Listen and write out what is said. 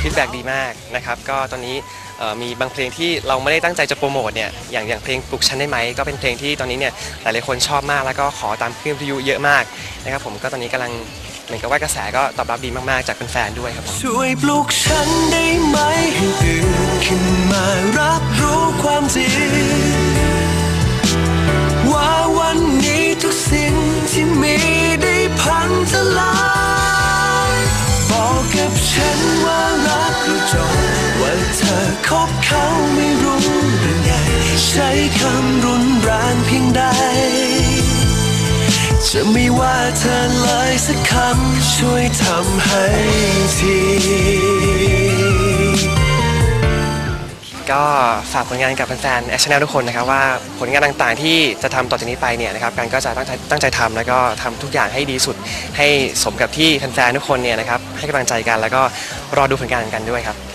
ฟีดแบ็ดีมากนะครับก็ตอนนี้เอ่อมีบางเพลงที่เราไม่ได้ตั้งใจจะโปรโมทเนี่ยอย่างอย่างเพลงปลุกฉันได้ไหมก็เป็นเพลงที่ตอนนี้เนี่ยหลายๆคนชอบมากแล้วก็ขอตามคลื่นวิทยุเยอะมากนะครับผมก็ตอนนี้กำลังเหมือนกับว่ากระแสก็ตอบรับดีมากๆจากแฟนๆด้วยครับผม ช่วยปลุกฉันได้ไหมให้ตื่นขึ้นมารับรู้ความจริง ว่าวันนี้ทุกสิ่งที่มีได้พังทลายบอกกับฉันว่า ช้คำรุนแรงเพียงใด จะไม่ว่าเธอเลยสักคำช่วยทำให้ทีก็ฝากผลงานกับแฟนๆแอชแนลทุกคนนะครับว่าผลงานต่างๆที่จะทำต่อจากนี้ไปเนี่ยนะครับการก็จะตั้งใจตั้งใจทำแล้วก็ทำทุกอย่างให้ดีสุด ให้สมกับที่แฟนๆทุกคนเนี่ยนะครับให้กำลังใจกันแล้วก็รอดูผลงานกันด้วยครับ